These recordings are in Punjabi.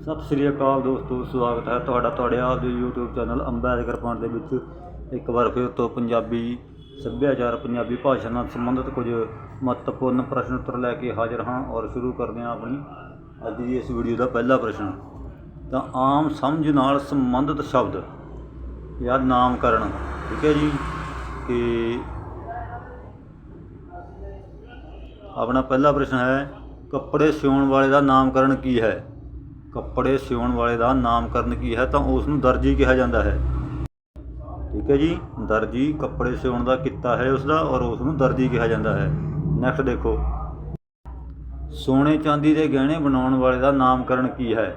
ਸਤਿ ਸ੍ਰੀ ਅਕਾਲ ਦੋਸਤੋ, ਸਵਾਗਤ ਹੈ ਤੁਹਾਡਾ ਤੁਹਾਡੇ ਆਪ ਦੇ YouTube ਚੈਨਲ ਅੰਬੈਦਕਰ ਪੁਆਇੰਟ ਦੇ ਵਿੱਚ। ਇੱਕ ਵਾਰ ਫਿਰ ਤੋਂ ਪੰਜਾਬੀ ਸੱਭਿਆਚਾਰ, ਪੰਜਾਬੀ ਭਾਸ਼ਾ ਨਾਲ ਸੰਬੰਧਿਤ ਕੁਝ ਮਹੱਤਵਪੂਰਨ ਪ੍ਰਸ਼ਨ ਉੱਤਰ ਲੈ ਕੇ ਹਾਜ਼ਰ ਹਾਂ ਔਰ ਸ਼ੁਰੂ ਕਰਦੇ ਹਾਂ ਆਪਣੀ ਅੱਜ ਦੀ ਇਸ ਵੀਡੀਓ ਦਾ ਪਹਿਲਾ ਪ੍ਰਸ਼ਨ। ਤਾਂ ਆਮ ਸਮਝ ਨਾਲ ਸੰਬੰਧਿਤ ਸ਼ਬਦ ਜਾਂ ਨਾਮਕਰਨ, ਠੀਕ ਹੈ ਜੀ? ਕਿ ਆਪਣਾ ਪਹਿਲਾ ਪ੍ਰਸ਼ਨ ਹੈ, ਕੱਪੜੇ ਸਿਉਣ ਵਾਲੇ ਦਾ ਨਾਮਕਰਨ ਕੀ ਹੈ? ਕੱਪੜੇ ਸਿਉਣ ਵਾਲੇ ਦਾ ਨਾਮਕਰਨ ਕੀ ਹੈ ਤਾਂ ਉਸ ਨੂੰ ਦਰਜੀ ਕਿਹਾ ਜਾਂਦਾ ਹੈ। ਠੀਕ ਹੈ ਜੀ? ਦਰਜੀ ਕੱਪੜੇ ਸਿਉਣ ਦਾ ਕਿੱਤਾ ਹੈ ਉਸ ਦਾ ਔਰ ਉਸ ਨੂੰ ਦਰਜੀ ਕਿਹਾ ਜਾਂਦਾ ਹੈ। ਨੈਕਸਟ ਦੇਖੋ। ਸੋਨੇ ਚਾਂਦੀ ਦੇ ਗਹਿਣੇ ਬਣਾਉਣ ਵਾਲੇ ਦਾ ਨਾਮਕਰਨ ਕੀ ਹੈ?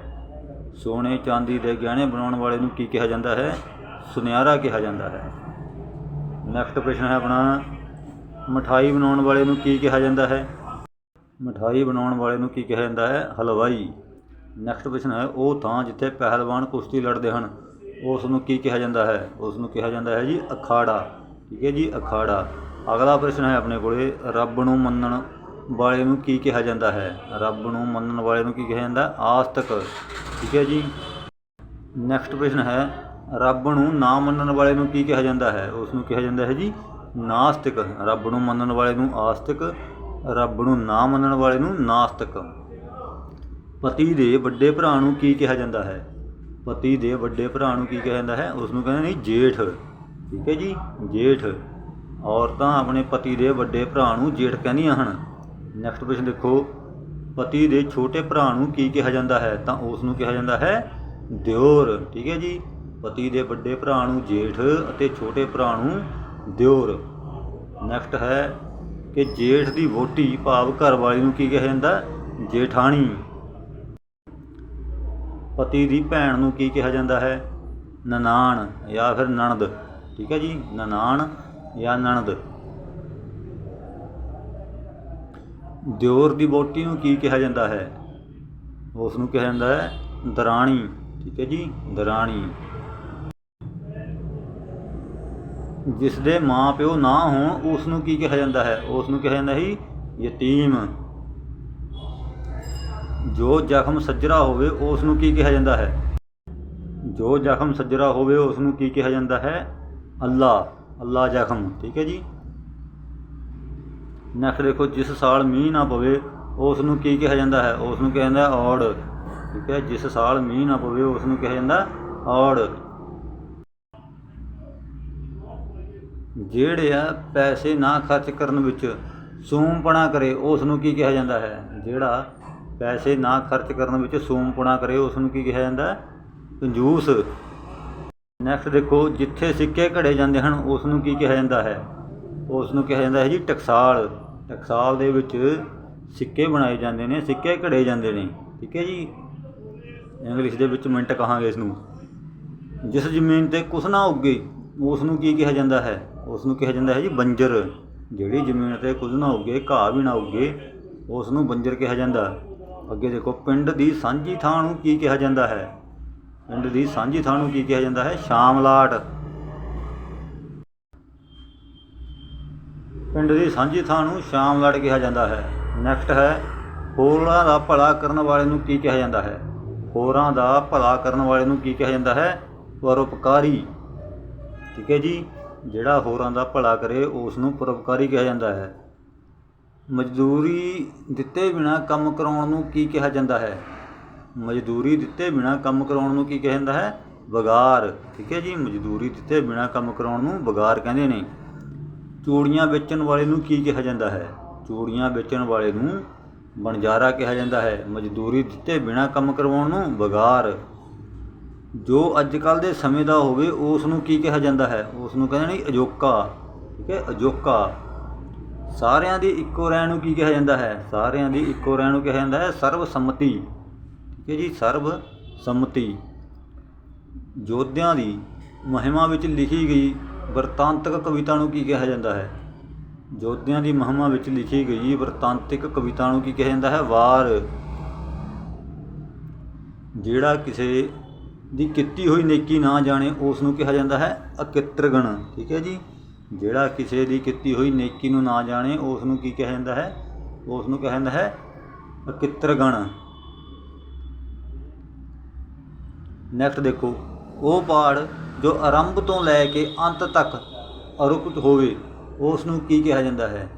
ਸੋਨੇ ਚਾਂਦੀ ਦੇ ਗਹਿਣੇ ਬਣਾਉਣ ਵਾਲੇ ਨੂੰ ਕੀ ਕਿਹਾ ਜਾਂਦਾ ਹੈ? ਸੁਨਿਆਰਾ ਕਿਹਾ ਜਾਂਦਾ ਹੈ। ਨੈਕਸਟ ਪ੍ਰਸ਼ਨ ਹੈ ਆਪਣਾ, ਮਠਾਈ ਬਣਾਉਣ ਵਾਲੇ ਨੂੰ ਕੀ ਕਿਹਾ ਜਾਂਦਾ ਹੈ? ਮਠਾਈ ਬਣਾਉਣ ਵਾਲੇ ਨੂੰ ਕੀ ਕਿਹਾ ਜਾਂਦਾ ਹੈ? ਹਲਵਾਈ। ਨੈਕਸਟ ਪ੍ਰਸ਼ਨ ਹੈ, ਉਹ ਥਾਂ ਜਿੱਥੇ ਪਹਿਲਵਾਨ ਕੁਸ਼ਤੀ ਲੜਦੇ ਹਨ ਉਸ ਨੂੰ ਕੀ ਕਿਹਾ ਜਾਂਦਾ ਹੈ? ਉਸ ਨੂੰ ਕਿਹਾ ਜਾਂਦਾ ਹੈ ਜੀ ਅਖਾੜਾ। ਠੀਕ ਹੈ ਜੀ, ਅਖਾੜਾ। ਅਗਲਾ ਪ੍ਰਸ਼ਨ ਹੈ ਆਪਣੇ ਕੋਲੇ, ਰੱਬ ਨੂੰ ਮੰਨਣ ਵਾਲੇ ਨੂੰ ਕੀ ਕਿਹਾ ਜਾਂਦਾ ਹੈ? ਰੱਬ ਨੂੰ ਮੰਨਣ ਵਾਲੇ ਨੂੰ ਕੀ ਕਿਹਾ ਜਾਂਦਾ? ਆਸਤਕ। ਠੀਕ ਹੈ ਜੀ। ਨੈਕਸਟ ਪ੍ਰਸ਼ਨ ਹੈ, ਰੱਬ ਨੂੰ ਨਾ ਮੰਨਣ ਵਾਲੇ ਨੂੰ ਕੀ ਕਿਹਾ ਜਾਂਦਾ ਹੈ? ਉਸ ਨੂੰ ਕਿਹਾ ਜਾਂਦਾ ਹੈ ਜੀ ਨਾਸਤਿਕ। ਰੱਬ ਨੂੰ ਮੰਨਣ ਵਾਲੇ ਨੂੰ ਆਸਤਿਕ, ਰੱਬ ਨੂੰ ਨਾ ਮੰਨਣ ਵਾਲੇ ਨੂੰ ਨਾਸਤਿਕ। ਪਤੀ ਦੇ ਵੱਡੇ ਭਰਾ ਨੂੰ ਕੀ ਕਿਹਾ ਜਾਂਦਾ ਹੈ? ਪਤੀ ਦੇ ਵੱਡੇ ਭਰਾ ਨੂੰ ਕੀ ਕਿਹਾ ਜਾਂਦਾ ਹੈ? ਉਸ ਨੂੰ ਕਹਿੰਦੇ ਨੇ ਜੇਠ। ਠੀਕ ਹੈ ਜੀ? ਜੇਠ। ਔਰਤਾਂ ਆਪਣੇ ਪਤੀ ਦੇ ਵੱਡੇ ਭਰਾ ਨੂੰ ਜੇਠ ਕਹਿੰਦੀਆਂ ਹਨ। ਨੈਕਸਟ ਪ੍ਰਸ਼ਨ ਦੇਖੋ। ਪਤੀ ਦੇ ਛੋਟੇ ਭਰਾ ਨੂੰ ਕੀ ਕਿਹਾ ਜਾਂਦਾ ਹੈ? ਤਾਂ ਉਸ ਨੂੰ ਕਿਹਾ ਜਾਂਦਾ ਹੈ ਦਿਓਰ। ਠੀਕ ਹੈ ਜੀ? ਪਤੀ ਦੇ ਵੱਡੇ ਭਰਾ ਨੂੰ ਜੇਠ ਅਤੇ ਛੋਟੇ ਭਰਾ ਨੂੰ ਦਿਓਰ। ਨੈਕਸਟ ਹੈ ਕਿ ਜੇਠ ਦੀ ਵੋਟੀ ਭਾਵ ਘਰ ਵਾਲੀ ਨੂੰ ਕੀ ਕਿਹਾ ਜਾਂਦਾ? ਜੇਠਾਣੀ। ਪਤੀ ਦੀ ਭੈਣ ਨੂੰ ਕੀ ਕਿਹਾ ਜਾਂਦਾ ਹੈ? ਨਨਾਣ ਜਾਂ ਫਿਰ ਨਣਦ। ਠੀਕ ਹੈ ਜੀ? ਨਨਾਣ ਜਾਂ ਨਣਦ। ਦਿਓਰ ਦੀ ਵੋਟੀ ਨੂੰ ਕੀ ਕਿਹਾ ਜਾਂਦਾ ਹੈ? ਉਸ ਨੂੰ ਕਿਹਾ ਜਾਂਦਾ ਹੈ, ਦਰਾਣੀ। ਠੀਕ ਹੈ ਜੀ? ਦਰਾਣੀ। ਜਿਸ ਦੇ ਮਾਂ ਪਿਓ ਨਾ ਹੋਣ, ਉਸ ਨੂੰ ਕੀ ਕਿਹਾ ਜਾਂਦਾ ਹੈ? ਉਸ ਨੂੰ ਕਿਹਾ ਜਾਂਦਾ ਹੈ ਯਤੀਮ। ਜੋ ਜ਼ਖਮ ਸੱਜਰਾ ਹੋਵੇ ਉਸ ਨੂੰ ਕੀ ਕਿਹਾ ਜਾਂਦਾ ਹੈ? ਜੋ ਜ਼ਖਮ ਸੱਜਰਾ ਹੋਵੇ ਉਸ ਨੂੰ ਕੀ ਕਿਹਾ ਜਾਂਦਾ ਹੈ? ਅੱਲਾ ਅੱਲਾ ਜ਼ਖਮ, ਠੀਕ ਹੈ ਜੀ? ਨੈਕਸਟ ਦੇਖੋ, ਜਿਸ ਸਾਲ ਮੀਂਹ ਨਾ ਪਵੇ, ਉਸ ਨੂੰ ਕੀ ਕਿਹਾ ਜਾਂਦਾ ਹੈ? ਉਸ ਨੂੰ ਕਿਹਾ ਜਾਂਦਾ ਔੜ, ਠੀਕ ਹੈ? ਜਿਸ ਸਾਲ ਮੀਂਹ ਨਾ ਪਵੇ, ਉਸ ਨੂੰ ਕਿਹਾ ਜਾਂਦਾ ਔੜ। ਜਿਹੜੇ ਆ ਪੈਸੇ ਨਾ ਖਰਚ ਕਰਨ ਵਿੱਚ ਸੂਮਪਣਾ ਕਰੇ, ਉਸ ਨੂੰ ਕੀ ਕਿਹਾ ਜਾਂਦਾ ਹੈ? ਜਿਹੜਾ ਪੈਸੇ ਨਾ ਖਰਚ ਕਰਨ ਵਿੱਚ ਸੂਮਪਣਾ ਕਰੇ, ਉਸ ਨੂੰ ਕੀ ਕਿਹਾ ਜਾਂਦਾ? ਹੈ ਕੰਜੂਸ। ਨੈਕਸਟ ਦੇਖੋ, ਜਿੱਥੇ ਸਿੱਕੇ ਘੜੇ ਜਾਂਦੇ ਹਨ, ਉਸ ਨੂੰ ਕੀ ਕਿਹਾ ਜਾਂਦਾ ਹੈ? ਉਸ ਨੂੰ ਕਿਹਾ ਜਾਂਦਾ ਹੈ ਜੀ ਟਕਸਾਲ। ਟਕਸਾਲ ਦੇ ਵਿੱਚ ਸਿੱਕੇ ਬਣਾਏ ਜਾਂਦੇ ਨੇ, ਸਿੱਕੇ ਘੜੇ ਜਾਂਦੇ ਨੇ। ਠੀਕ ਹੈ ਜੀ? ਇੰਗਲਿਸ਼ ਦੇ ਵਿੱਚ ਮਿੰਟ ਕਹਾਂਗੇ ਇਸ ਨੂੰ। ਜਿਸ ਜ਼ਮੀਨ ਤੇ ਕੁਛ ਨਾ ਉੱਗੇ, ਉਸ ਨੂੰ ਕੀ ਕਿਹਾ ਜਾਂਦਾ ਹੈ? ਉਸ ਨੂੰ ਕਿਹਾ ਜਾਂਦਾ ਹੈ ਜੀ ਬੰਜਰ। ਜਿਹੜੀ ਜ਼ਮੀਨ ਤੇ ਕੁਝ ਨਾ ਉੱਗੇ, ਘਾਹ ਵੀ ਨਾ ਉੱਗੇ, ਉਸ ਨੂੰ ਬੰਜਰ ਕਿਹਾ ਜਾਂਦਾ। ਅੱਗੇ ਦੇਖੋ, ਪਿੰਡ ਦੀ ਸਾਂਝੀ ਥਾਂ ਨੂੰ ਕੀ ਕਿਹਾ ਜਾਂਦਾ ਹੈ? ਪਿੰਡ ਦੀ ਸਾਂਝੀ ਥਾਂ ਨੂੰ ਕੀ ਕਿਹਾ ਜਾਂਦਾ ਹੈ? ਸ਼ਾਮਲਾਟ ਪਿੰਡ ਦੀ ਸਾਂਝੀ ਥਾਂ ਨੂੰ ਸ਼ਾਮਲਾਟ ਕਿਹਾ ਜਾਂਦਾ ਹੈ। ਨੈਕਸਟ ਹੈ ਹੋਰਾਂ ਦਾ ਭਲਾ ਕਰਨ ਵਾਲੇ ਨੂੰ ਕੀ ਕਿਹਾ ਜਾਂਦਾ ਹੈ? ਹੋਰਾਂ ਦਾ ਭਲਾ ਕਰਨ ਵਾਲੇ ਨੂੰ ਕੀ ਕਿਹਾ ਜਾਂਦਾ ਹੈ? ਪਰਉਪਕਾਰੀ। ਠੀਕ ਹੈ ਜੀ? ਜਿਹੜਾ ਹੋਰਾਂ ਦਾ ਭਲਾ ਕਰੇ, ਉਸ ਨੂੰ ਪਰਉਪਕਾਰੀ ਕਿਹਾ ਜਾਂਦਾ ਹੈ। ਮਜ਼ਦੂਰੀ ਦਿੱਤੇ ਬਿਨਾਂ ਕੰਮ ਕਰਾਉਣ ਨੂੰ ਕੀ ਕਿਹਾ ਜਾਂਦਾ ਹੈ? ਮਜ਼ਦੂਰੀ ਦਿੱਤੇ ਬਿਨਾਂ ਕੰਮ ਕਰਾਉਣ ਨੂੰ ਕੀ ਕਿਹਾ ਜਾਂਦਾ ਹੈ? ਵਗਾਰ। ਠੀਕ ਹੈ ਜੀ, ਮਜ਼ਦੂਰੀ ਦਿੱਤੇ ਬਿਨਾਂ ਕੰਮ ਕਰਾਉਣ ਨੂੰ ਵਗਾਰ ਕਹਿੰਦੇ ਨੇ। ਚੂੜੀਆਂ ਵੇਚਣ ਵਾਲੇ ਨੂੰ ਕੀ ਕਿਹਾ ਜਾਂਦਾ ਹੈ? ਚੂੜੀਆਂ ਵੇਚਣ ਵਾਲੇ ਨੂੰ ਬਣਜਾਰਾ ਕਿਹਾ ਜਾਂਦਾ ਹੈ। ਮਜ਼ਦੂਰੀ ਦਿੱਤੇ ਬਿਨਾਂ ਕੰਮ ਕਰਵਾਉਣ ਨੂੰ ਵਗਾਰ। ਜੋ ਅੱਜ ਕੱਲ ਦੇ ਸਮੇਂ ਦਾ ਹੋਵੇ, ਉਸ ਨੂੰ ਕੀ ਕਿਹਾ ਜਾਂਦਾ ਹੈ? ਉਸ ਨੂੰ ਕਹਿੰਦੇ ਨੇ ਅਜੋਕਾ। ਠੀਕ ਹੈ, ਅਜੋਕਾ। ਸਾਰਿਆਂ ਦੀ ਇੱਕੋ ਰਹਿਣ ਨੂੰ ਕੀ ਕਿਹਾ ਜਾਂਦਾ ਹੈ? ਸਾਰਿਆਂ ਦੀ ਇੱਕੋ ਰਹਿਣ ਨੂੰ ਕਿਹਾ ਜਾਂਦਾ ਹੈ ਸਰਵ ਸੰਮਤੀ। ਠੀਕ ਹੈ ਜੀ, ਸਰਵ ਸੰਮਤੀ। ਯੋਧਿਆਂ ਦੀ ਮਹਿਮਾ ਵਿੱਚ ਲਿਖੀ ਗਈ ਵਰਤਾਂਤਕ ਕਵਿਤਾ ਨੂੰ ਕੀ ਕਿਹਾ ਜਾਂਦਾ ਹੈ? ਯੋਧਿਆਂ ਦੀ ਮਹਿਮਾ ਵਿੱਚ ਲਿਖੀ ਗਈ ਵਰਤਾਂਤਿਕ ਕਵਿਤਾ ਨੂੰ ਕੀ ਕਿਹਾ ਜਾਂਦਾ ਹੈ? ਵਾਰ। ਜਿਹੜਾ ਕਿਸੇ ਦੀ ਕੀਤੀ ਹੋਈ ਨੇਕੀ ਨਾ ਜਾਣੇ, ਉਸ ਨੂੰ ਕਿਹਾ ਜਾਂਦਾ ਹੈ ਅਕਿੱਤਰਗਣ। ਠੀਕ ਹੈ ਜੀ। ਜਿਹੜਾ ਕਿਸੇ ਦੀ ਕੀਤੀ ਹੋਈ ਨੇਕੀ ਨੂੰ ਨਾ ਜਾਣੇ ਉਸ ਨੂੰ ਕੀ ਕਿਹਾ ਜਾਂਦਾ ਹੈ? ਉਸ ਨੂੰ ਕਿਹਾ ਜਾਂਦਾ ਹੈ ਅਕਿਤਰਗਣ। ਨੈਕਸਟ ਦੇਖੋ, ਉਹ ਪਾਠ ਜੋ ਆਰੰਭ ਤੋਂ ਲੈ ਕੇ ਅੰਤ ਤੱਕ ਅਰੁਕਤ ਹੋਵੇ ਉਸ ਨੂੰ ਕੀ ਕਿਹਾ ਜਾਂਦਾ ਹੈ?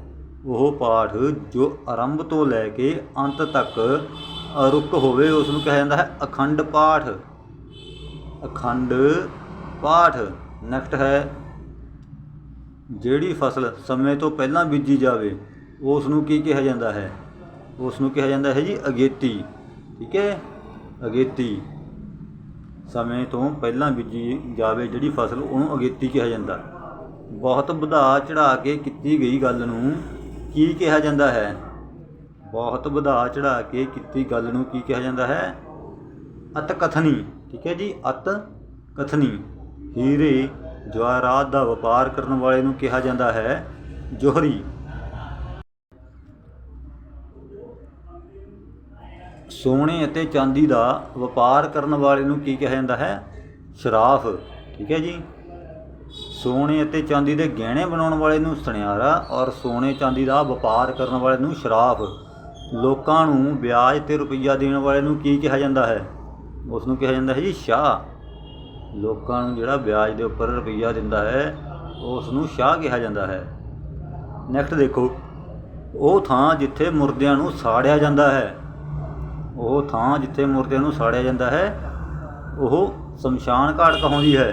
ਉਹ ਪਾਠ ਜੋ ਆਰੰਭ ਤੋਂ ਲੈ ਕੇ ਅੰਤ ਤੱਕ ਅਰੁਕ ਹੋਵੇ ਉਸ ਨੂੰ ਕਿਹਾ ਜਾਂਦਾ ਹੈ ਅਖੰਡ ਪਾਠ। ਅਖੰਡ ਪਾਠ। ਨੈਕਸਟ ਹੈ ਜਿਹੜੀ ਫਸਲ ਸਮੇਂ ਤੋਂ ਪਹਿਲਾਂ ਬੀਜੀ ਜਾਵੇ ਉਸ ਨੂੰ ਕੀ ਕਿਹਾ ਜਾਂਦਾ ਹੈ? ਉਸ ਨੂੰ ਕਿਹਾ ਜਾਂਦਾ ਹੈ ਜੀ ਅਗੇਤੀ। ਠੀਕ ਹੈ? ਅਗੇਤੀ। ਸਮੇਂ ਤੋਂ ਪਹਿਲਾਂ ਬੀਜੀ ਜਾਵੇ ਜਿਹੜੀ ਫਸਲ, ਉਹਨੂੰ ਅਗੇਤੀ ਕਿਹਾ ਜਾਂਦਾ। ਬਹੁਤ ਵਧਾ ਚੜਾ ਕੇ ਕੀਤੀ ਗਈ ਗੱਲ ਨੂੰ ਕੀ ਕਿਹਾ ਜਾਂਦਾ ਹੈ? ਬਹੁਤ ਵਧਾ ਚੜਾ ਕੇ ਕੀਤੀ ਗੱਲ ਨੂੰ ਕੀ ਕਿਹਾ ਜਾਂਦਾ ਹੈ? ਅਤ ਕਥਨੀ ਠੀਕ ਹੈ ਜੀ ਅਤ ਕਥਨੀ ਹੀਰੇ ਜਵਾਹਰਾਤ ਦਾ ਵਪਾਰ ਕਰਨ ਵਾਲੇ ਨੂੰ ਕਿਹਾ ਜਾਂਦਾ ਹੈ, ਜੋਹਰੀ। ਸੋਨੇ ਅਤੇ ਚਾਂਦੀ ਦਾ ਵਪਾਰ ਕਰਨ ਵਾਲੇ ਨੂੰ ਕੀ ਕਿਹਾ ਜਾਂਦਾ ਹੈ? ਸ਼ਰਾਫ। ਠੀਕ ਹੈ ਜੀ। ਸੋਨੇ ਅਤੇ ਚਾਂਦੀ ਦੇ ਗਹਿਣੇ ਬਣਾਉਣ ਵਾਲੇ ਨੂੰ ਸੁਨਿਆਰਾ ਔਰ ਸੋਨੇ ਚਾਂਦੀ ਦਾ ਵਪਾਰ ਕਰਨ ਵਾਲੇ ਨੂੰ ਸ਼ਰਾਫ। ਲੋਕਾਂ ਨੂੰ ਵਿਆਜ ਤੇ ਰੁਪਈਆ ਦੇਣ ਵਾਲੇ ਨੂੰ ਕੀ ਕਿਹਾ ਜਾਂਦਾ ਹੈ? ਉਸ ਨੂੰ ਕਿਹਾ ਜਾਂਦਾ ਹੈ ਜੀ ਸ਼ਾਹ। ਲੋਕਾਂ ਨੂੰ ਜਿਹੜਾ ਵਿਆਜ ਦੇ ਉੱਪਰ ਰੁਪਈਆ ਦਿੰਦਾ ਹੈ ਉਸ ਨੂੰ ਸ਼ਾਹ ਕਿਹਾ ਜਾਂਦਾ ਹੈ। ਨੈਕਸਟ ਦੇਖੋ, ਉਹ ਥਾਂ ਜਿੱਥੇ ਮੁਰਦਿਆਂ ਨੂੰ ਸਾੜਿਆ ਜਾਂਦਾ ਹੈ, ਉਹ ਥਾਂ ਜਿੱਥੇ ਮੁਰਦਿਆਂ ਨੂੰ ਸਾੜਿਆ ਜਾਂਦਾ ਹੈ, ਉਹ ਸ਼ਮਸ਼ਾਨ ਘਾਟ ਕਹਾਉਂਦੀ ਹੈ।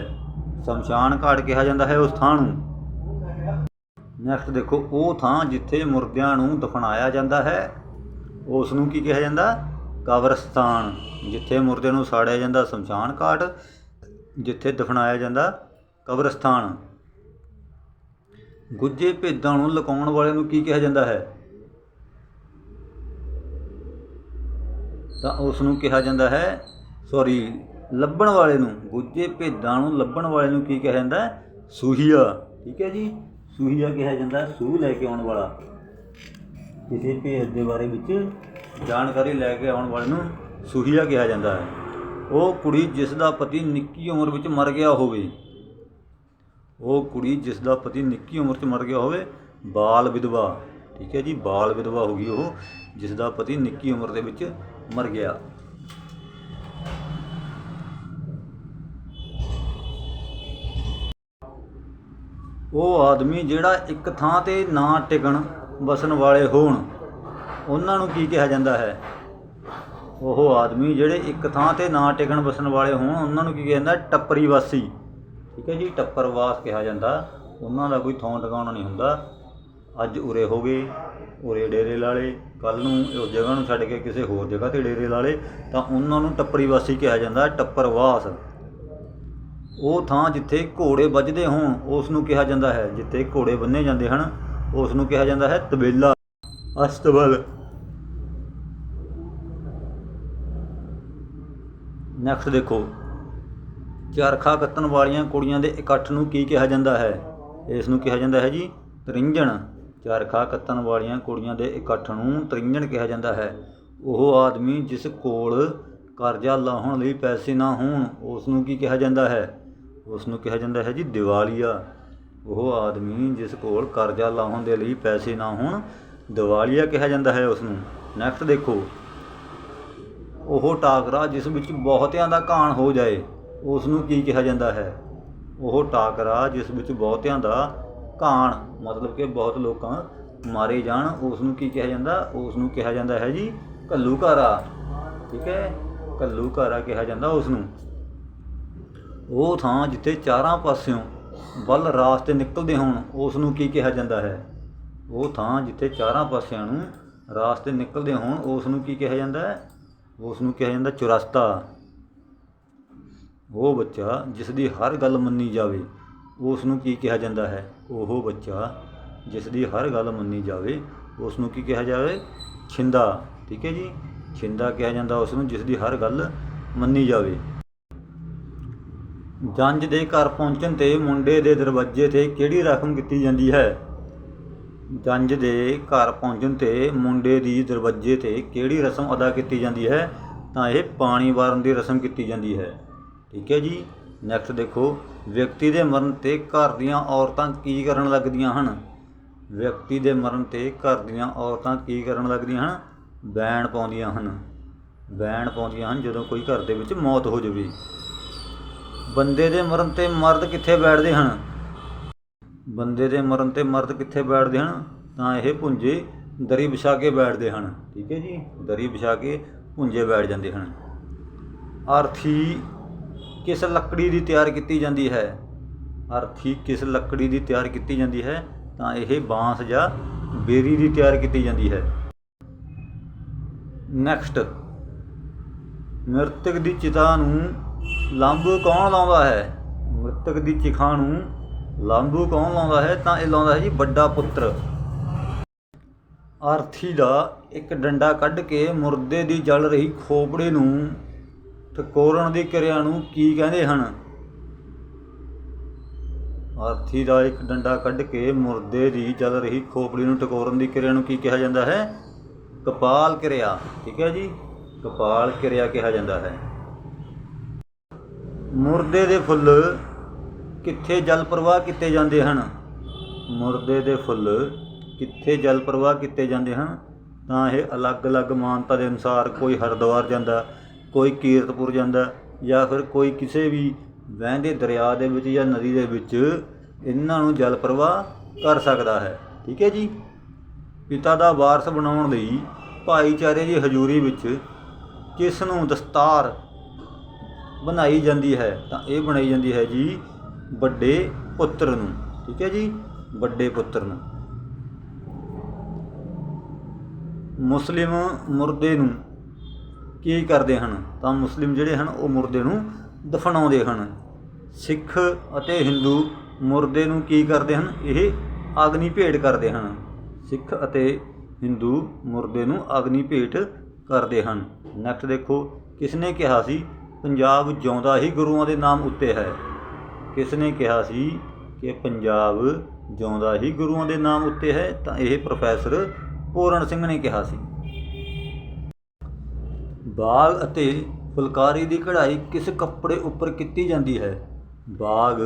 ਸ਼ਮਸ਼ਾਨ ਘਾਟ ਕਿਹਾ ਜਾਂਦਾ ਹੈ ਉਸ ਥਾਂ ਨੂੰ। ਨੈਕਸਟ ਦੇਖੋ, ਉਹ ਥਾਂ ਜਿੱਥੇ ਮੁਰਦਿਆਂ ਨੂੰ ਦਫਨਾਇਆ ਜਾਂਦਾ ਹੈ ਉਸ ਨੂੰ ਕੀ ਕਿਹਾ ਜਾਂਦਾ? ਕਬਰਸਤਾਨ, ਜਿੱਥੇ ਮੁਰਦਿਆਂ ਨੂੰ ਸਾੜਿਆ ਜਾਂਦਾ ਸ਼ਮਸ਼ਾਨ ਘਾਟ। ਜਿੱਥੇ ਦਫਨਾਇਆ ਜਾਂਦਾ ਕਬਰਸਤਾਨ। ਗੁੱਜੇ ਭੇਦਾਂ ਨੂੰ ਲੁਕਾਉਣ ਵਾਲੇ ਨੂੰ ਕੀ ਕਿਹਾ ਜਾਂਦਾ ਹੈ? ਤਾਂ ਉਸ ਨੂੰ ਕਿਹਾ ਜਾਂਦਾ ਹੈ ਸੌਰੀ ਲੱਭਣ ਵਾਲੇ ਨੂੰ ਗੁੱਜੇ ਭੇਦਾਂ ਨੂੰ ਲੱਭਣ ਵਾਲੇ ਨੂੰ ਕੀ ਕਿਹਾ ਜਾਂਦਾ ਸੂਹੀਆ। ਠੀਕ ਹੈ ਜੀ? ਸੂਹੀਆ ਕਿਹਾ ਜਾਂਦਾ ਸੂਹ ਲੈ ਕੇ ਆਉਣ ਵਾਲਾ। ਕਿਸੇ ਭੇਦ ਦੇ ਬਾਰੇ ਵਿੱਚ ਜਾਣਕਾਰੀ ਲੈ ਕੇ ਆਉਣ ਵਾਲੇ ਨੂੰ ਸੂਹੀਆ ਕਿਹਾ ਜਾਂਦਾ ਹੈ। ਉਹ ਕੁੜੀ ਜਿਸ ਦਾ ਪਤੀ ਨਿੱਕੀ ਉਮਰ ਵਿੱਚ ਮਰ ਗਿਆ ਹੋਵੇ। ਉਹ ਕੁੜੀ ਜਿਸ ਦਾ ਪਤੀ ਨਿੱਕੀ ਉਮਰ 'ਚ ਮਰ ਗਿਆ ਹੋਵੇ, ਬਾਲ ਵਿਧਵਾ, ਠੀਕ ਹੈ ਜੀ, ਬਾਲ ਵਿਧਵਾ ਹੋ ਗਈ ਉਹ, ਜਿਸ ਦਾ ਪਤੀ ਨਿੱਕੀ ਉਮਰ ਦੇ ਵਿੱਚ ਮਰ ਗਿਆ। ਉਹ ਆਦਮੀ ਜਿਹੜਾ ਇੱਕ ਥਾਂ ਤੇ ਨਾ ਟਿਕਣ, ਵਸਣ ਵਾਲੇ ਹੋਣ, ਉਹਨਾਂ ਨੂੰ ਕੀ ਕਿਹਾ ਜਾਂਦਾ ਹੈ? ਉਹ ਆਦਮੀ ਜਿਹੜੇ ਇੱਕ ਥਾਂ ਤੇ ਨਾ ਟਿਕਣ ਵਸਣ ਵਾਲੇ ਹੋਣ, ਉਹਨਾਂ ਨੂੰ ਕੀ ਕਿਹਾ ਜਾਂਦਾ ਟੱਪਰੀ ਵਾਸੀ ਠੀਕ ਹੈ ਜੀ, ਟੱਪਰਵਾਸ ਕਿਹਾ ਜਾਂਦਾ। ਉਹਨਾਂ ਦਾ ਕੋਈ ਥਾਂ ਟਿਕਾਣਾ ਨਹੀਂ ਹੁੰਦਾ। ਅੱਜ ਉਰੇ ਹੋ ਗਏ, ਉਰੇ ਡੇਰੇ ਲਾਲੇ ਕੱਲ ਨੂੰ ਉਸ ਜਗ੍ਹਾ ਨੂੰ ਛੱਡ ਕੇ ਕਿਸੇ ਹੋਰ ਜਗ੍ਹਾ ਤੇ ਡੇਰੇ ਲਾਲੇ ਤਾਂ ਉਹਨਾਂ ਨੂੰ ਟੱਪਰੀ ਵਾਸੀ ਕਿਹਾ ਜਾਂਦਾ, ਟੱਪਰਵਾਸ। ਉਹ ਥਾਂ ਜਿੱਥੇ ਘੋੜੇ ਵੱਜਦੇ ਹੋਣ, ਉਸ ਨੂੰ ਕਿਹਾ ਜਾਂਦਾ ਹੈ। ਜਿੱਥੇ ਘੋੜੇ ਬੰਨੇ ਜਾਂਦੇ ਹਨ, ਉਸ ਨੂੰ ਕਿਹਾ ਜਾਂਦਾ ਹੈ ਤਬੇਲਾ। ਅਸਤਬਲ। ਨੈਕਸਟ ਦੇਖੋ। ਚਰਖਾ ਕੱਤਣ ਵਾਲੀਆਂ ਕੁੜੀਆਂ ਦੇ ਇਕੱਠ ਨੂੰ ਕੀ ਕਿਹਾ ਜਾਂਦਾ ਹੈ? ਇਸ ਨੂੰ ਕਿਹਾ ਜਾਂਦਾ ਹੈ ਜੀ, ਤ੍ਰਿੰਜਣ। ਚਰਖਾ ਕੱਤਣ ਵਾਲੀਆਂ ਕੁੜੀਆਂ ਦੇ ਇਕੱਠ ਨੂੰ ਤ੍ਰਿੰਜਣ ਕਿਹਾ ਜਾਂਦਾ ਹੈ। ਉਹ ਆਦਮੀ ਜਿਸ ਕੋਲ ਕਰਜ਼ਾ ਲਾਹੁਣ ਲਈ ਪੈਸੇ ਨਾ ਹੋਣ, ਉਸ ਨੂੰ ਕੀ ਕਿਹਾ ਜਾਂਦਾ ਹੈ? ਉਸ ਨੂੰ ਕਿਹਾ ਜਾਂਦਾ ਹੈ ਜੀ, ਦਿਵਾਲੀਆ। ਉਹ ਆਦਮੀ ਜਿਸ ਕੋਲ ਕਰਜ਼ਾ ਲਾਹੁਣ ਦੇ ਲਈ ਪੈਸੇ ਨਾ ਹੋਣ, ਦਿਵਾਲੀਆ ਕਿਹਾ ਜਾਂਦਾ ਹੈ ਉਸ ਨੂੰ। ਨੈਕਸਟ ਦੇਖੋ। ਉਹ ਟਾਕਰਾ ਜਿਸ ਵਿੱਚ ਬਹੁਤਿਆਂ ਦਾ ਘਾਣ ਹੋ ਜਾਏ ਉਸ ਨੂੰ ਕੀ ਕਿਹਾ ਜਾਂਦਾ ਹੈ? ਉਹ ਟਾਕਰਾ ਜਿਸ ਵਿੱਚ ਬਹੁਤਿਆਂ ਦਾ ਘਾਣ, ਮਤਲਬ ਕਿ ਬਹੁਤ ਲੋਕਾਂ ਮਾਰੇ ਜਾਣ ਉਸ ਨੂੰ ਕੀ ਕਿਹਾ ਜਾਂਦਾ? ਉਸ ਨੂੰ ਕਿਹਾ ਜਾਂਦਾ ਹੈ ਜੀ ਘੱਲੂਘਾਰਾ। ਠੀਕ ਹੈ? ਘੱਲੂਘਾਰਾ ਕਿਹਾ ਜਾਂਦਾ ਉਸ ਨੂੰ ਉਹ ਥਾਂ ਜਿੱਥੇ ਚਾਰਾਂ ਪਾਸਿਓਂ ਵੱਲ ਰਾਸਤੇ ਨਿਕਲਦੇ ਹੋਣ ਉਸ ਨੂੰ ਕੀ ਕਿਹਾ ਜਾਂਦਾ ਹੈ? ਉਹ ਥਾਂ ਜਿੱਥੇ ਚਾਰਾਂ ਪਾਸਿਆਂ ਨੂੰ ਰਾਸਤੇ ਨਿਕਲਦੇ ਹੋਣ ਉਸ ਨੂੰ ਕੀ ਕਿਹਾ ਜਾਂਦਾ ਹੈ? ਉਸ ਨੂੰ ਕਿਹਾ ਜਾਂਦਾ ਚੁਰਸਤਾ। ਉਹ ਬੱਚਾ ਜਿਸ ਦੀ ਹਰ ਗੱਲ ਮੰਨੀ ਜਾਵੇ ਉਸ ਨੂੰ ਕੀ ਕਿਹਾ ਜਾਂਦਾ ਹੈ? ਉਹ ਬੱਚਾ ਜਿਸ ਦੀ ਹਰ ਗੱਲ ਮੰਨੀ ਜਾਵੇ ਉਸ ਨੂੰ ਕੀ ਕਿਹਾ ਜਾਵੇ? ਛਿੰਦਾ। ਠੀਕ ਹੈ ਜੀ? ਛਿੰਦਾ ਕਿਹਾ ਜਾਂਦਾ ਉਸ ਨੂੰ ਜਿਸ ਦੀ ਹਰ ਗੱਲ ਮੰਨੀ ਜਾਵੇ। ਜੰਜ ਦੇ ਘਰ ਪਹੁੰਚਣ ਤੇ ਮੁੰਡੇ ਦੇ ਦਰਵਾਜ਼ੇ ਤੇ ਕਿਹੜੀ ਰਸਮ ਕੀਤੀ ਜਾਂਦੀ ਹੈ? ਜੰਜ ਦੇ ਘਰ ਪਹੁੰਚਣ ਤੇ ਮੁੰਡੇ ਦੀ ਦਰਵਾਜ਼ੇ ਤੇ ਕਿਹੜੀ ਰਸਮ ਅਦਾ ਕੀਤੀ ਜਾਂਦੀ ਹੈ? ਤਾਂ ਇਹ ਪਾਣੀ ਵਾਰਨ ਦੀ ਰਸਮ ਕੀਤੀ ਜਾਂਦੀ ਹੈ। ਠੀਕ ਹੈ ਜੀ। ਨੈਕਸਟ ਦੇਖੋ, ਵਿਅਕਤੀ ਦੇ ਮਰਨ ਤੇ ਘਰ ਦੀਆਂ ਔਰਤਾਂ ਕੀ ਕਰਨ ਲੱਗਦੀਆਂ ਹਨ? ਵਿਅਕਤੀ ਦੇ ਮਰਨ ਤੇ ਘਰ ਦੀਆਂ ਔਰਤਾਂ ਕੀ ਕਰਨ ਲੱਗਦੀਆਂ ਹਨ? ਬੈਣ ਪਾਉਂਦੀਆਂ ਹਨ। ਬੈਣ ਪਾਉਂਦੀਆਂ ਹਨ ਜਦੋਂ ਕੋਈ ਘਰ ਦੇ ਵਿੱਚ ਮੌਤ ਹੋ ਜਾਵੇ। ਬੰਦੇ ਦੇ ਮਰਨ ਤੇ ਮਰਦ ਕਿੱਥੇ ਬੈਠਦੇ ਹਨ? ਬੰਦੇ ਦੇ ਮਰਨ ਤੇ ਮਰਦ ਕਿੱਥੇ ਬੈਠਦੇ ਹਨ? ਤਾਂ ਇਹ ਪੁੰਜੇ ਦਰੀ ਵਿਛਾ ਕੇ ਬੈਠਦੇ ਹਨ। ਠੀਕ ਹੈ ਜੀ? ਦਰੀ ਵਿਛਾ ਕੇ ਪੁੰਜੇ ਬੈਠ ਜਾਂਦੇ ਹਨ। ਅਰਥੀ ਕਿਸ ਲੱਕੜੀ ਦੀ ਤਿਆਰ ਕੀਤੀ ਜਾਂਦੀ ਹੈ? ਅਰਥੀ ਕਿਸ ਲੱਕੜੀ ਦੀ ਤਿਆਰ ਕੀਤੀ ਜਾਂਦੀ ਹੈ? ਤਾਂ ਇਹ ਬਾਂਸ ਜਾਂ ਬੇਰੀ ਦੀ ਤਿਆਰ ਕੀਤੀ ਜਾਂਦੀ ਹੈ। ਨੈਕਸਟ। ਮ੍ਰਿਤਕ ਦੀ ਚਿਤਾ ਨੂੰ ਲੰਬ ਕੌਣ ਲਾਉਂਦਾ ਹੈ? ਮ੍ਰਿਤਕ ਦੀ ਚਿਖਾ ਨੂੰ ਲਾਂਬੂ ਕੌਣ ਲਾਉਂਦਾ ਹੈ? ਤਾਂ ਇਹ ਲਾਉਂਦਾ ਹੈ ਜੀ ਵੱਡਾ ਪੁੱਤਰ। ਆਰਥੀ ਦਾ ਇੱਕ ਡੰਡਾ ਕੱਢ ਕੇ ਮੁਰਦੇ ਦੀ ਜਲ ਰਹੀ ਖੋਪੜੇ ਨੂੰ ਟਕੋਰਨ ਦੀ ਕਿਰਿਆ ਨੂੰ ਕੀ ਕਹਿੰਦੇ ਹਨ? ਆਰਥੀ ਦਾ ਇੱਕ ਡੰਡਾ ਕੱਢ ਕੇ ਮੁਰਦੇ ਦੀ ਜਲ ਰਹੀ ਖੋਪੜੀ ਨੂੰ ਟਕੋਰਨ ਦੀ ਕਿਰਿਆ ਨੂੰ ਕੀ ਕਿਹਾ ਜਾਂਦਾ ਹੈ? ਕਪਾਲ ਕਿਰਿਆ। ਠੀਕ ਹੈ ਜੀ, ਕਪਾਲ ਕਿਰਿਆ ਕਿਹਾ ਜਾਂਦਾ ਹੈ। ਮੁਰਦੇ ਦੇ ਫੁੱਲ ਕਿੱਥੇ ਜਲ ਪ੍ਰਵਾਹ ਕੀਤੇ ਜਾਂਦੇ ਹਨ? ਮੁਰਦੇ ਦੇ ਫੁੱਲ ਕਿੱਥੇ ਜਲ ਪ੍ਰਵਾਹ ਕੀਤੇ ਜਾਂਦੇ ਹਨ? ਤਾਂ ਇਹ ਅਲੱਗ-ਅਲੱਗ ਮਾਨਤਾ ਦੇ ਅਨੁਸਾਰ ਕੋਈ ਹਰਿਦੁਆਰ ਜਾਂਦਾ, ਕੋਈ ਕੀਰਤਪੁਰ ਜਾਂਦਾ ਜਾਂ ਫਿਰ ਕੋਈ ਕਿਸੇ ਵੀ ਵਹਿੰਦੇ ਦਰਿਆ ਦੇ ਵਿੱਚ ਜਾਂ ਨਦੀ ਦੇ ਵਿੱਚ ਇਹਨਾਂ ਨੂੰ ਜਲ ਪ੍ਰਵਾਹ ਕਰ ਸਕਦਾ ਹੈ। ਠੀਕ ਹੈ ਜੀ? ਪਿਤਾ ਦਾ ਵਾਰਸ ਬਣਾਉਣ ਲਈ ਭਾਈਚਾਰੇ ਦੀ ਹਜ਼ੂਰੀ ਵਿੱਚ ਕਿਸ ਨੂੰ ਦਸਤਾਰ ਬਣਾਈ ਜਾਂਦੀ ਹੈ? ਤਾਂ ਇਹ ਬਣਾਈ ਜਾਂਦੀ ਹੈ ਜੀ ਵੱਡੇ ਪੁੱਤਰ ਨੂੰ, ਠੀਕ ਹੈ ਜੀ? ਵੱਡੇ ਪੁੱਤਰ ਨੂੰ। ਮੁਸਲਿਮ ਮੁਰਦੇ ਨੂੰ ਕੀ ਕਰਦੇ ਹਨ? ਤਾਂ ਮੁਸਲਿਮ ਜਿਹੜੇ ਹਨ, ਉਹ ਮੁਰਦੇ ਨੂੰ ਦਫਨਾਉਂਦੇ ਹਨ। ਸਿੱਖ ਅਤੇ ਹਿੰਦੂ ਮੁਰਦੇ ਨੂੰ ਕੀ ਕਰਦੇ ਹਨ? ਇਹ ਅਗਨੀ ਭੇਟ ਕਰਦੇ ਹਨ। ਸਿੱਖ ਅਤੇ ਹਿੰਦੂ ਮੁਰਦੇ ਨੂੰ ਅਗਨੀ ਭੇਟ ਕਰਦੇ ਹਨ। ਨੈਕਸਟ ਦੇਖੋ ਕਿਸ ਨੇ ਕਿਹਾ ਸੀ? ਪੰਜਾਬ ਜਿਉਂਦਾ ਹੀ ਗੁਰੂਆਂ ਦੇ ਨਾਮ ਉੱਤੇ ਹੈ। ਕਿਸ ਨੇ ਕਿਹਾ ਸੀ ਕਿ ਪੰਜਾਬ ਜਿਉਂਦਾ ਹੀ ਗੁਰੂਆਂ ਦੇ ਨਾਮ ਉੱਤੇ ਹੈ, ਤਾਂ ਇਹ ਪ੍ਰੋਫੈਸਰ ਪੂਰਨ ਸਿੰਘ ਨੇ ਕਿਹਾ ਸੀ। ਬਾਗ ਅਤੇ ਫੁਲਕਾਰੀ ਦੀ ਕਢਾਈ ਕਿਸ ਕੱਪੜੇ ਉੱਪਰ ਕੀਤੀ ਜਾਂਦੀ ਹੈ? ਬਾਗ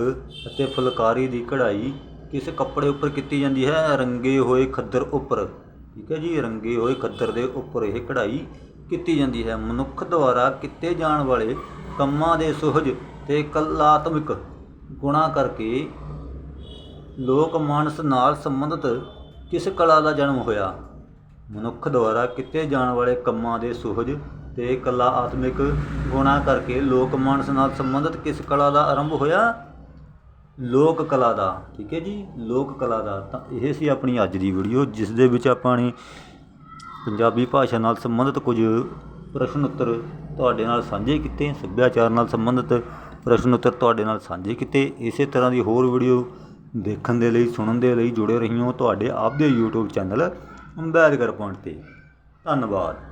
ਅਤੇ ਫੁਲਕਾਰੀ ਦੀ ਕਢਾਈ ਕਿਸ ਕੱਪੜੇ ਉੱਪਰ ਕੀਤੀ ਜਾਂਦੀ ਹੈ? ਰੰਗੇ ਹੋਏ ਖੱਦਰ ਉੱਪਰ। ਠੀਕ ਹੈ ਜੀ, ਰੰਗੇ ਹੋਏ ਖੱਦਰ ਦੇ ਉੱਪਰ ਇਹ ਕਢਾਈ ਕੀਤੀ ਜਾਂਦੀ ਹੈ। ਮਨੁੱਖ ਦੁਆਰਾ ਕੀਤੇ ਜਾਣ ਵਾਲੇ ਕੰਮਾਂ ਦੇ ਸੁਹਜ ਤੇ ਕਲਾਤਮਿਕ ਗੁਣਾ ਕਰਕੇ ਲੋਕ ਮਾਨਸ ਨਾਲ ਸੰਬੰਧਿਤ ਕਿਸ ਕਲਾ ਦਾ ਜਨਮ ਹੋਇਆ? ਮਨੁੱਖ ਦੁਆਰਾ ਕੀਤੇ ਜਾਣ ਵਾਲੇ ਕੰਮਾਂ ਦੇ ਸੁਹਜ ਤੇ ਕਲਾ ਆਤਮਿਕ ਗੁਣਾ ਕਰਕੇ ਲੋਕ ਮਾਨਸ ਨਾਲ ਸੰਬੰਧਿਤ ਕਿਸ ਕਲਾ ਦਾ ਆਰੰਭ ਹੋਇਆ? ਲੋਕ ਕਲਾ ਦਾ। ਠੀਕ ਹੈ ਜੀ, ਲੋਕ ਕਲਾ ਦਾ। ਤਾਂ ਇਹ ਸੀ ਆਪਣੀ ਅੱਜ ਦੀ ਵੀਡੀਓ, ਜਿਸ ਦੇ ਵਿੱਚ ਆਪਾਂ ਨੇ ਪੰਜਾਬੀ ਭਾਸ਼ਾ ਨਾਲ ਸੰਬੰਧਿਤ ਕੁਝ ਪ੍ਰਸ਼ਨ ਉੱਤਰ ਤੁਹਾਡੇ ਨਾਲ ਸਾਂਝੇ ਕੀਤੇ, ਸੱਭਿਆਚਾਰ ਨਾਲ ਸੰਬੰਧਿਤ ਪ੍ਰਸ਼ਨ ਉੱਤਰ ਤੁਹਾਡੇ ਨਾਲ ਸਾਂਝੇ ਕੀਤੇ। ਇਸੇ ਤਰ੍ਹਾਂ ਦੀ ਹੋਰ ਵੀਡੀਓ ਦੇਖਣ ਦੇ ਲਈ, ਸੁਣਨ ਦੇ ਲਈ ਜੁੜੇ ਰਹੀਓ ਤੁਹਾਡੇ ਆਪਦੇ YouTube ਚੈਨਲ ਅੰਬੈਦਕਰ ਪੁਆਇੰਟ ਤੇ। ਧੰਨਵਾਦ।